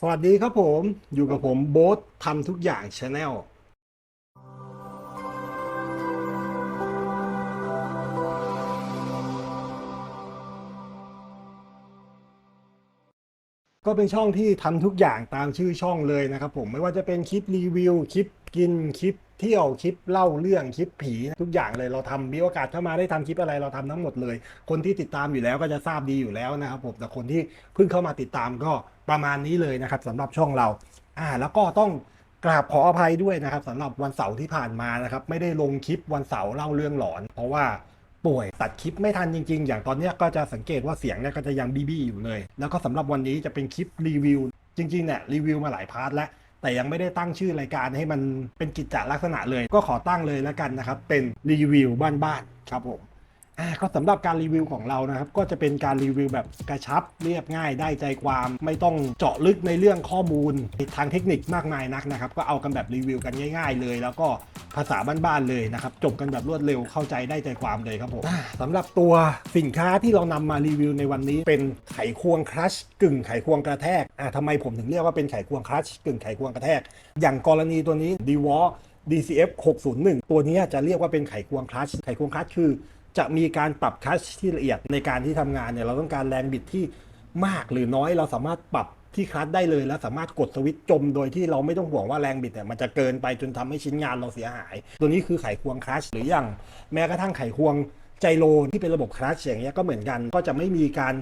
สวัสดีครับผมอยู่กับผมโบ๊ททำทุกอย่างชาแนลก็เป็นช่องที่ทำทุกอย่างตามชื่อช่องเลยนะครับผมไม่ว่าจะเป็นคลิปรีวิว คลิปกิน คลิป เที่ยวคลิปเล่าเรื่องคลิปผีทุกอย่างเลยเราทำมีโอกาสเข้ามาได้ทำคลิปอะไรเราทำทั้งหมดเลย คนที่ติดตามอยู่แล้วก็จะทราบดีอยู่แล้วนะครับผมแต่คนที่เพิ่งเข้ามาติดตามก็ประมาณนี้เลยนะครับสำหรับช่องเราอ่าแล้วก็ต้องกราบขออภัยด้วยนะครับสำหรับวันเสาร์ที่ผ่านมานะครับไม่ได้ลงคลิปวันเสาร์เล่าเรื่องหลอน เพราะว่าป่วยตัดคลิปไม่ทันจริงๆ อย่างตอนนี้ก็จะสังเกตว่าเสียงเนี่ยก็จะยังบี้ๆอยู่เลย แล้วก็สำหรับวันนี้จะเป็นคลิปรีวิว จริงๆเนี่ยรีวิวมาหลายพาร์ทแล้ว แต่ยังไม่ได้ตั้งชื่อรายการให้มันเป็นกิจจลักษณะเลย ก็ขอตั้งเลยแล้วกันนะครับ เป็นรีวิวบ้านๆครับผม อ่าก็สำหรับการรีวิวของเรานะครับ ก็จะเป็นการรีวิวแบบกระชับเรียบง่ายได้ใจความ ไม่ต้องเจาะลึกในเรื่องข้อมูลทางเทคนิคมากมายนักนะครับ ก็เอากันแบบรีวิวกันง่าย ๆ เลย แล้วก็ภาษาบ้านๆเลยนะครับ จบกันแบบรวดเร็วเข้าใจได้ใจความเลยครับผมสำหรับตัวสินค้าที่เรานำมารีวิวในวันนี้เป็นไขควงครัชกึ่งไขควงกระแทกอ่าทำไมผมถึงเรียกว่าเป็นไขควงครัชกึ่งไขควงกระแทก อย่างกรณีตัวนี้ d w a l DCF 601 ตัวนี้จะเรียกว่าเป็นไขควงคลัชไขควงคลัชคือ จะมีการปรับคัชที่ละเอียดในการที่ทำงานเนี่ยเราต้องการแรงบิดที่มากหรือน้อยเราสามารถปรับที่คัชได้เลย และสามารถกดสวิตช์จมโดยที่เราไม่ต้องห่วงว่าแรงบิดเนี่ยมันจะเกินไปจนทำให้ชิ้นงานเราเสียหาย ตัวนี้คือไขควงคัชหรืออย่างแม้กระทั่งไขควงใจโลที่เป็นระบบคลัชอย่างเงี้ยก็เหมือนกันก็จะไม่มีการ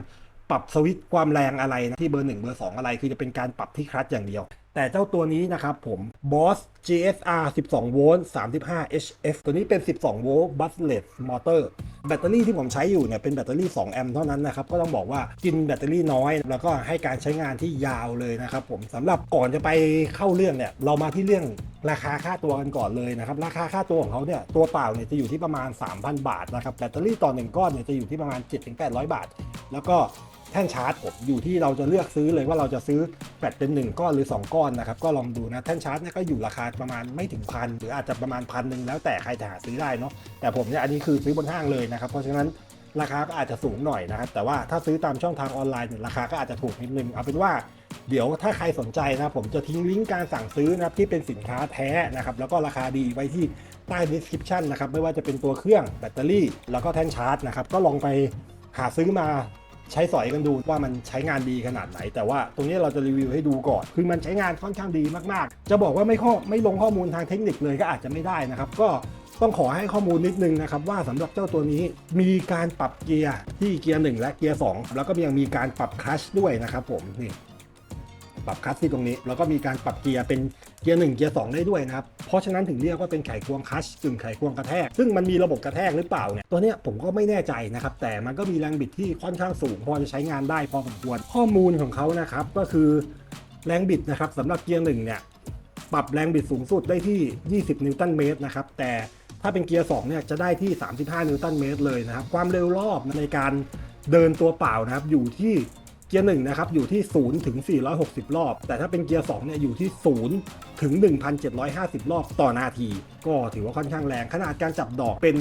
ปรับสวิตช์ความแรงอะไรนะที่เบอร์หนึ่งเบอร์สองอะไร คือจะเป็นการปรับที่คลัชอย่างเดียว แต่เจ้าตัวนี้นะครับผม Boss GSR 12โวลต์35 HF ตัวนี้เป็น 12โวลต์ Bustless Motor แบตเตอรี่ที่ผมใช้อยู่เนี่ยเป็นแบตเตอรี่ 2 แอมป์เท่านั้นนะครับ ก็ต้องบอกว่ากินแบตเตอรี่น้อย แล้วก็ให้การใช้งานที่ยาวเลยนะครับผมสำหรับก่อนจะไปเข้าเรื่องเนี่ย เรามาที่เรื่องราคาค่าตัวกันก่อนเลยนะครับ ราคาค่าตัวของเขาเนี่ยตัวเปล่าเนี่ยจะอยู่ที่ประมาณ 3,000 บาทนะครับ แบตเตอรี่ต่อหนึ่งก้อนเนี่ยจะอยู่ที่ประมาณ 7-800 บาท แล้วก็ แท่นชาร์จผมอยู่ที่เราจะเลือกซื้อเลยว่าเราจะซื้อแบตเป็น 1 ก้อนหรือ 2 ก้อนนะครับ ก็ลองดูนะแท่นชาร์จเนี่ยก็อยู่ราคาประมาณไม่ถึงพันหรืออาจจะประมาณพันหนึ่งแล้วแต่ใครจะหาซื้อได้เนาะแต่ผมเนี่ยอันนี้คือซื้อบนห้างเลยนะครับ เพราะฉะนั้นราคาก็อาจจะสูงหน่อยนะครับ แต่ว่าถ้าซื้อตามช่องทางออนไลน์เนี่ยราคาก็อาจจะถูกนิดนึงเอาเป็นว่าเดี๋ยวถ้าใครสนใจนะผมจะทิ้งลิงก์การสั่งซื้อนะครับที่เป็นสินค้าแท้นะครับแล้วก็ราคาดีไว้ที่ใต้ description นะครับไม่ว่าจะเป็นตัวเครื่องแบตเตอรี่ แล้วก็แท่นชาร์จนะครับก็ลองไปหาซื้อมา ใช้สอยกันดูว่ามันใช้งานดีขนาดไหน แต่ว่าตรงนี้เราจะรีวิวให้ดูก่อน คือมันใช้งานค่อนข้างดีมากๆ จะบอกว่าไม่ข้อไม่ลงข้อมูลทางเทคนิคเลยก็อาจจะไม่ได้นะครับ ก็ต้องขอให้ข้อมูลนิดนึงนะครับว่าสำหรับเจ้าตัวนี้มีการปรับเกียร์ที่เกียร์ 1 และเกียร์ 2 แล้วก็ยังมีการปรับคลัชด้วยนะครับผมนี่ปรับคลัสที่ตรงนี้ แล้วก็มีการปรับเกียร์เป็น เกียร์หนึ่งเกียร์สองได้ด้วยนะครับ เพราะฉะนั้นถึงเรียกว่าเป็นไขควงคัชกึ่งไขควงกระแทก ซึ่งมันมีระบบกระแทกหรือเปล่าเนี่ยตัวเนี้ยผมก็ไม่แน่ใจนะครับ แต่มันก็มีแรงบิดที่ค่อนข้างสูง พอจะใช้งานได้พอสมควรข้อมูลของเขานะครับก็คือแรงบิดนะครับสำหรับเกียร์หนึ่งเนี่ยปรับแรงบิดสูงสุดได้ที่ 20 นิวตันเมตรนะครับแต่ถ้าเป็นเกียร์2เนี่ยจะได้ที่ 35 นิวตันเมตรเลยนะครับความเร็วรอบในการเดินตัวเปล่านะครับอยู่ที่ กียร์1นะครับอยู่ที่ 0 ถึง 460 รอบ แต่ถ้าเป็นเกียร์2เนี่ยอยู่ที่ 0 ถึง 1,750 รอบต่อนาที ก็ถือว่าค่อนข้างแรงขนาดการจับดอกเป็น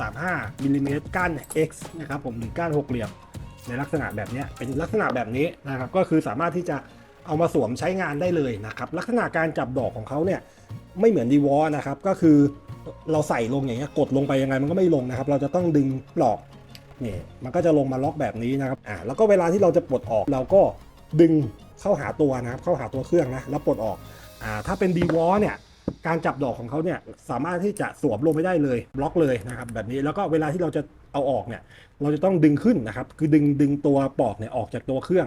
6.35มิลลิเมตรก้าน X นะครับผมหรือก้านหกเหลี่ยมในลักษณะแบบนี้เป็นลักษณะแบบนี้นะครับก็คือสามารถที่จะเอามาสวมใช้งานได้เลยนะครับลักษณะการจับดอกของเขาเนี่ยไม่เหมือนดีวอนะครับก็คือเราใส่ลงอย่างเงี้ยกดลงไปยังไงมันก็ไม่ลงนะครับ เราจะต้องดึงปลอก นี่มันก็จะลงมาล็อกแบบนี้นะครับอ่าแล้วก็เวลาที่เราจะปลดออกเราก็ดึงเข้าหาตัวนะครับเข้าหาตัวเครื่องนะแล้วปลดออกอ่าถ้าเป็นดีวอเนี่ยการจับดอกของเขาเนี่ยสามารถที่จะสวมลงไม่ได้เลยบล็อกเลยนะครับแบบนี้แล้วก็เวลาที่เราจะเอาออกเนี่ยเราจะต้องดึงขึ้นนะครับคือดึงดึงตัวปลอกเนี่ยออกจากตัวเครื่อง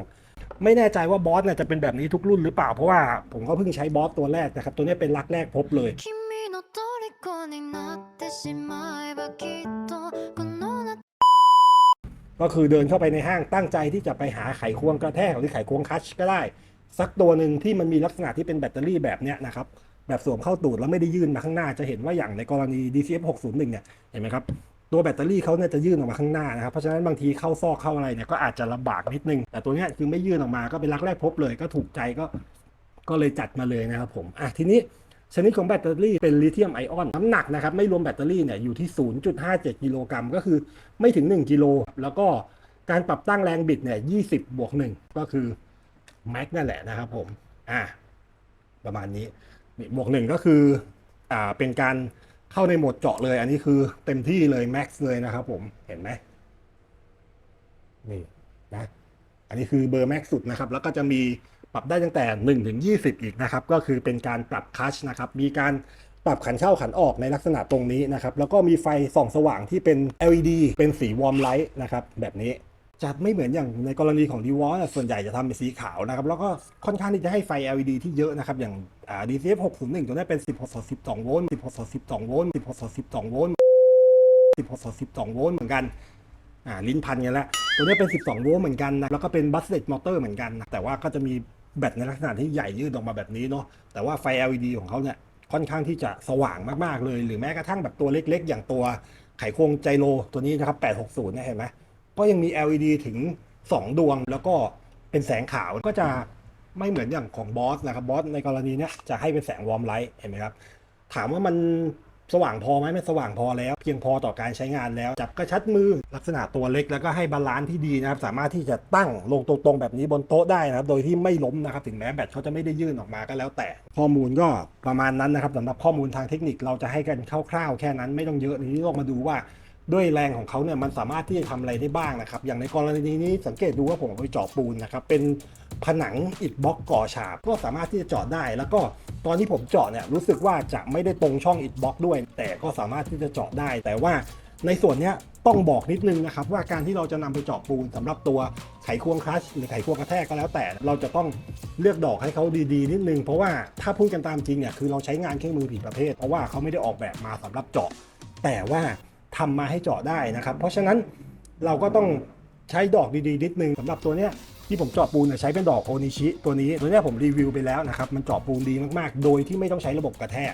ไม่แน่ใจว่าบอสเนี่ยจะเป็นแบบนี้ทุกรุ่นหรือเปล่าเพราะว่าผมก็เพิ่งใช้บอสตัวแรกนะครับตัวนี้เป็นรักแรกพบเลย ก็คือเดินเข้าไปในห้างตั้งใจที่จะไปหาไขควงกระแทกหรือไขควงคัชก็ได้ สักตัวหนึ่งที่มันมีลักษณะที่เป็นแบตเตอรี่แบบเนี้ยนะครับแบบสวมเข้าตูดแล้วไม่ได้ยื่นมาข้างหน้าจะเห็นว่าอย่างในกรณี DCF 601เนี่ยเห็นไหมครับตัวแบตเตอรี่เขาเนี่ยจะยื่นออกมาข้างหน้านะครับเพราะฉะนั้นบางทีเข้าซอกเข้าอะไรเนี่ยก็อาจจะลำบากนิดนึง แต่ตัวเนี้ยคือไม่ยื่นออกมาก็เป็นรักแรกพบเลย ก็ถูกใจก็ก็เลยจัดมาเลยนะครับผมอะทีนี้ ชนิดของแบตเตอรี่เป็นลิเธียมไอออน น้ำหนักนะครับไม่รวมแบตเตอรี่เนี่ยอยู่ที่ 0.57 กิโลกรัมก็คือไม่ถึง 1 กิโล แล้วก็การปรับตั้งแรงบิดเนี่ย 20 บวก 1 ก็คือแม็กนั่นแหละนะครับผม อ่า ประมาณนี้นี่บวกหนึ่งก็คือ อ่า เป็นการเข้าในโหมดเจาะเลย อันนี้คือเต็มที่เลยแม็กซ์เลยนะครับผม เห็นไหมนี่นะ อันนี้คือเบอร์แม็กสุดนะครับ แล้วก็จะมีปรับได้ตั้งแต่ 1 ถึง 20 อีกนะครับ ก็คือเป็นการปรับคัชนะครับ มีการปรับขันเข้าขันออกในลักษณะตรงนี้นะครับ แล้วก็มีไฟส่องสว่างที่เป็น LED เป็นสีวอร์มไลท์นะครับ แบบนี้จะไม่เหมือนอย่างในกรณีของ d w a l ส่วนใหญ่จะทำเป็นสีขาวนะครับ แล้วก็ค่อนข้างที่จะให้ไฟ LED ที่เยอะนะครับ อย่าง DCF 601ตัวนี้เป็น10พศ12 โวลต์10พศ12 โวลต์10พศ12 โวลต์10พศ12 โวลต์เหมือนกัน อ่าลิ้นพันกันแล้ว ตัวนี้เป็น 12 โวลต์เหมือนกันนะแล้วก็เป็นบัสเลตมอเตอร์เหมือนกันนะแต่ว่าก็จะมีแบตในลักษณะที่ใหญ่ยืดออกมาแบบนี้เนาะแต่ว่าไฟ LED ของเขาเนี่ยค่อนข้างที่จะสว่างมากๆเลย หรือแม้กระทั่งแบบตัวเล็กๆ อย่างตัวไขควงไจโรตัวนี้นะครับ 860เนี่ยเห็นไหมก็ยังมี LED ถึง 2 ดวงแล้วก็เป็นแสงขาวก็จะไม่เหมือนอย่างของบอสนะครับบอสในกรณีเนี้ยจะให้เป็นแสงวอร์มไลท์เห็นไหมครับถามว่ามัน สว่างพอไหมมันสว่างพอแล้ว เพียงพอต่อการใช้งานแล้ว จับกระชัดมือลักษณะตัวเล็กแล้วก็ให้บาลานซ์ที่ดีนะครับ สามารถที่จะตั้งลงตรงๆแบบนี้บนโต๊ะได้นะครับ โดยที่ไม่ล้มนะครับ ถึงแม้แบตเขาจะไม่ได้ยื่นออกมาก็แล้วแต่ ข้อมูลก็ประมาณนั้นนะครับสำหรับข้อมูลทางเทคนิคเราจะให้กันคร่าวๆ แค่นั้นไม่ต้องเยอะทีนี้ต้องมาดูว่าด้วยแรงของเขาเนี่ยมันสามารถที่จะทำอะไรได้บ้างนะครับ อย่างในกรณีนี้สังเกตดูว่าผมไปเจาะปูนนะครับเป็น ผนังอิฐบล็อกก่อฉาบก็สามารถที่จะเจาะได้ แล้วก็ตอนที่ผมเจาะเนี่ยรู้สึกว่าจะไม่ได้ตรงช่องอิฐบล็อกด้วย แต่ก็สามารถที่จะเจาะได้ แต่ว่าในส่วนนี้ต้องบอกนิดนึงนะครับว่าการที่เราจะนำไปเจาะปูนสำหรับตัวไขควงคลัชหรือไขควงกระแทกก็แล้วแต่ เราจะต้องเลือกดอกให้เขาดีๆ นิดนึง เพราะว่าถ้าพูดกันตามจริงเนี่ยคือเราใช้งานเครื่องมือผิดประเภท เพราะว่าเขาไม่ได้ออกแบบมาสำหรับเจาะ แต่ว่าทำมาให้เจาะได้นะครับ เพราะฉะนั้นเราก็ต้องใช้ดอกดีๆ นิดนึงสำหรับตัวเนี้ย ที่ผมเจาะปูนเนี่ยใช้เป็นดอกโอนิชิตัวนี้ตัวนี้ผมรีวิวไปแล้วนะครับมันเจาะปูนดีมากๆ โดยที่ไม่ต้องใช้ระบบกระแทก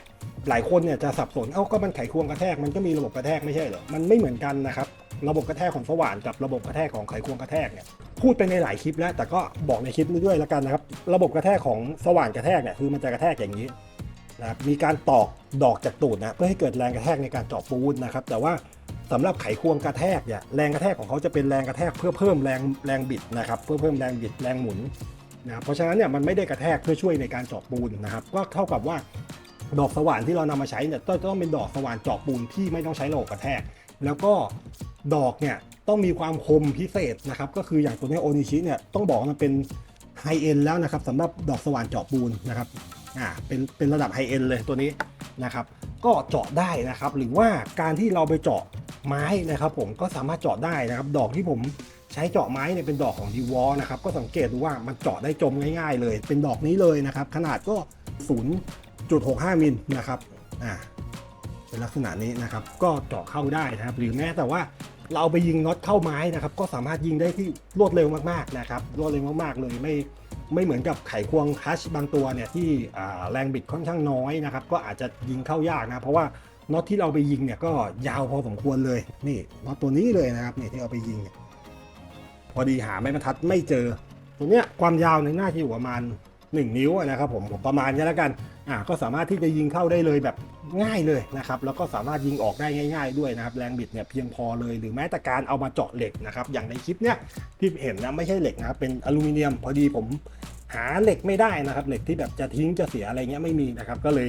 หลายคนเนี่ยจะสับสนเอ้าก็มันไขควงกระแทกมันก็มีระบบกระแทกไม่ใช่เหรอมันไม่เหมือนกันนะครับระบบกระแทกของสว่านกับระบบกระแทกของไขควงกระแทกเนี่ยพูดไปในหลายคลิปแล้วแต่ก็บอกในคลิปนี้ด้วยแล้วกันนะครับระบบกระแทกของสว่านกระแทกเนี่ยคือมันจะกระแทกอย่างนี้นะครับมีการตอกดอกจากตูดนะเพื่อให้เกิดแรงกระแทกในการเจาะปูนนะครับแต่ว่า สำหรับไขควงกระแทกเนี่ยแรงกระแทกของเขาจะเป็นแรงกระแทกเพื่อเพิ่มแรงแรงบิดนะครับเพื่อเพิ่มแรงบิดแรงหมุนนะครับเพราะฉะนั้นเนี่ยมันไม่ได้กระแทกเพื่อช่วยในการเจาะปูนนะครับก็เท่ากับว่าดอกสว่านที่เรานำมาใช้เนี่ยต้องต้องเป็นดอกสว่านเจาะปูนที่ไม่ต้องใช้ระบบกระแทก แล้วก็ดอกเนี่ยต้องมีความคมพิเศษนะครับก็คืออย่างตัวนี้โอนิชิเนี่ยต้องบอกว่ามันเป็นไฮเอ็นแล้วนะครับสำหรับดอกสว่านเจาะปูนนะครับอ่าเป็นเป็นระดับไฮเอ็นเลยตัวนี้นะครับก็เจาะได้นะครับหรือว่าการที่เราไปเจาะ ไม้นะครับ ผมก็สามารถเจาะได้นะครับ ดอกที่ผมใช้เจาะไม้เนี่ยเป็นดอกของดีวอลนะครับ ก็สังเกตดูว่ามันเจาะได้จมง่ายๆ เลย เป็นดอกนี้เลยนะครับ ขนาดก็ 0.65 มิลนะครับอ่าเป็นลักษณะนี้นะครับ ก็เจาะเข้าได้นะครับ หรือแม้แต่ว่าเราไปยิงน็อตเข้าไม้นะครับ ก็สามารถยิงได้ที่รวดเร็วมากๆนะครับ รวดเร็วมากๆเลยไม่ไม่เหมือนกับไขควงคัชบางตัวเนี่ยที่แรงบิดค่อนข้างน้อยนะครับ ก็อาจจะยิงเข้ายากนะเพราะว่า น็อตที่เราไปยิงเนี่ยก็ยาวพอสมควรเลยนี่น็อตตัวนี้เลยนะครับนี่ที่เอาไปยิงเนี่ยพอดีหาไม้บรรทัดไม่เจอ ตัวเนี้ยความยาวในยน่าจะอยู่ประมาณ 1 นิ้วนะครับผมผมประมาณนี้แล้วกันอ่าก็สามารถที่จะยิงเข้าได้เลยแบบง่ายเลยนะครับแล้วก็สามารถยิงออกได้ง่าย ๆ ด้วยนะครับแรงบิดเนี่ยเพียงพอเลยหรือแม้แต่การเอามาเจาะเหล็กนะครับอย่างในคลิปเนี้ยที่เห็นนะไม่ใช่เหล็กนะครับเป็นอลูมิเนียมพอดีผมหาเหล็กไม่ได้นะครับเหล็กที่แบบจะทิ้งจะเสียอะไรเงี้ยไม่มีนะครับก็เลย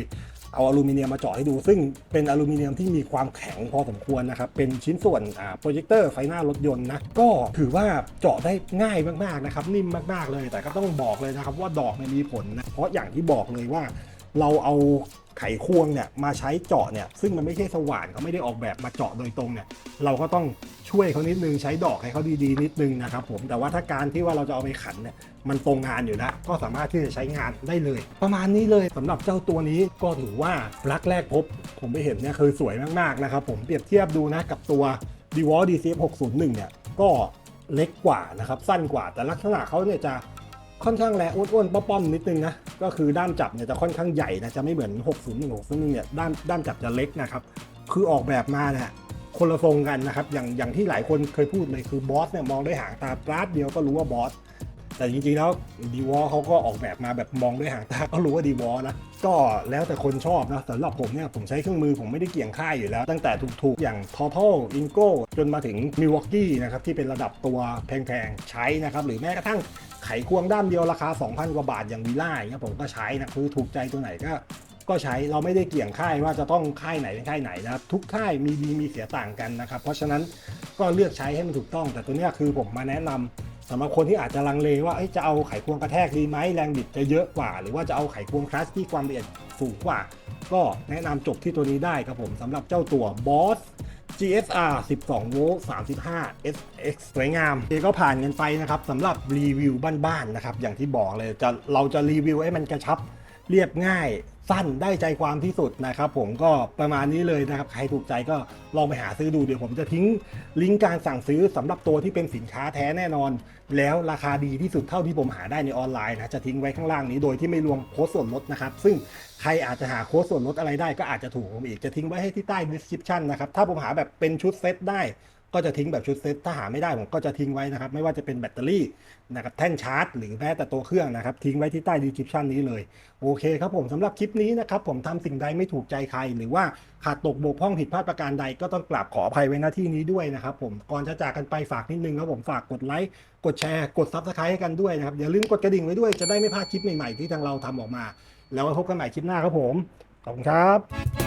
เอาอลูมิเนียมมาเจาะให้ดู ซึ่งเป็นอลูมิเนียมที่มีความแข็งพอสมควรนะครับ เป็นชิ้นส่วนอ่าโปรเจคเตอร์ไฟหน้ารถยนต์นะ ก็ถือว่าเจาะได้ง่ายมากๆนะครับ นิ่มมากๆเลย แต่ก็ต้องบอกเลยนะครับว่าดอกไม่มีผลนะ เพราะอย่างที่บอกเลยว่าเราเอา ไขควงเนี่ยมาใช้เจาะเนี่ยซึ่งมันไม่ใช่สว่านเขาไม่ได้ออกแบบมาเจาะโดยตรงเนี่ยเราก็ต้องช่วยเขานิดนึงใช้ดอกให้เขาดีๆ นิดนึงนะครับผมแต่ว่าถ้าการที่ว่าเราจะเอาไปขันเนี่ยมันตรงงานอยู่แล้วก็สามารถที่จะใช้งานได้เลย ประมาณนี้เลยสำหรับเจ้าตัวนี้ก็ถือว่ารักแรกพบ ผมไปเห็นเนี่ยคือสวยมากๆนะครับผมเปรียบเทียบดูนะกับตัว d w a l DCF 601เนี่ยก็เล็กกว่านะครับสั้นกว่าแต่ลักษณะเขาเนี่ยจะ ค่อนข้างแรงอ้วนๆป้อมๆนิดนึงนะก็คือด้ามจับเนี่ยจะค่อนข้างใหญ่นะจะไม่เหมือน 601 601เนี่ยด้ามด้ามจับจะเล็กนะครับคือออกแบบมาเนี่ยคนละทรงกันนะครับอย่างอย่างที่หลายคนเคยพูดเลยคือบอสเนี่ยมองด้วยหางตาปราดเดียวก็รู้ว่าบอส แต่จริงๆแล้วดีวอเขาก็ออกแบบมาแบบมองด้วยหางตาก็รู้ว่าดีวอนะก็แล้วแต่คนชอบนะสำหรับผมเนี่ยผมใช้เครื่องมือผมไม่ได้เกี่ยงค่ายอยู่แล้ว ตั้งแต่ถูกๆ อย่าง Total i n g o จนมาถึง Milwaukee นะครับที่เป็นระดับตัวแพงๆ ใช้นะครับ หรือแม้กระทั่งไขควงด้ามเดียวราคา 2,000 กว่าบาทอย่างวีล่าเงี้ยผมก็ใช้นะคือถูกใจตัวไหนก็ก็ใช้เราไม่ได้เกี่ยงค่ายว่าจะต้องค่ายไหนเป็นค่ายไหนนะครับทุกค่ายมีดีมีเสียต่างกันนะครับเพราะฉะนั้นก็เลือกใช้ให้มันถูกต้อง แต่ตัวเนี้ยคือผมมาแนะนำ สำหรับคนที่อาจจะลังเลว่าจะเอาไขควงกระแทกดีไหมแรงบิดจะเยอะกว่า หรือว่าจะเอาไขควงคลัสที่ความละเอียดสูงกว่า ก็แนะนำจบที่ตัวนี้ได้ครับผมสำหรับเจ้าตัว Boss GSR 12โวลต์35 SX สวยงามเอก็ผ่านกันไปนะครับสำหรับรีวิวบ้านๆนะครับ อย่างที่บอกเลยจะเราจะรีวิวให้มันกระชับเรียบง่าย สั้นได้ใจความที่สุดนะครับ ผมก็ประมาณนี้เลยนะครับ ใครถูกใจก็ลองไปหาซื้อดูเดี๋ยวผมจะทิ้งลิงก์การสั่งซื้อสำหรับตัวที่เป็นสินค้าแท้แน่นอน แล้วราคาดีที่สุดเท่าที่ผมหาได้ในออนไลน์นะจะทิ้งไว้ข้างล่างนี้โดยที่ไม่รวมโค้ดส่วนลดนะครับ ซึ่งใครอาจจะหาโค้ดส่วนลดอะไรได้ก็อาจจะถูกผมอีกจะทิ้งไว้ให้ที่ใต้ description นะครับถ้าผมหาแบบเป็นชุดเซตได้ ก็จะทิ้งแบบชุดเซตถ้าหาไม่ได้ผมก็จะทิ้งไว้นะครับ ไม่ว่าจะเป็นแบตเตอรี่นะครับแท่นชาร์จ หรือแม้แต่ตัวเครื่องนะครับ ทิ้งไว้ที่ใต้ดีคริปชันนี้เลย โอเคครับผมสำหรับคลิปนี้นะครับ ผมทำสิ่งใดไม่ถูกใจใคร หรือว่าขาดตกบกพร่องผิดพลาดประการใดก็ต้องกราบขออภัยไว้หน้าที่นี้ด้วยนะครับผมก่อนจะจากกันไปฝากนิดนึงครับผมฝากกดไลค์กดแชร์กดซับสไครต์ให้กันด้วยนะครับอย่าลืมกดกระดิ่งไว้ด้วยจะได้ไม่พลาดคลิปใหม่ๆที่ทางเราทำออกมา แล้วพบกันใหม่คลิปหน้าครับผมขอบคุณครับ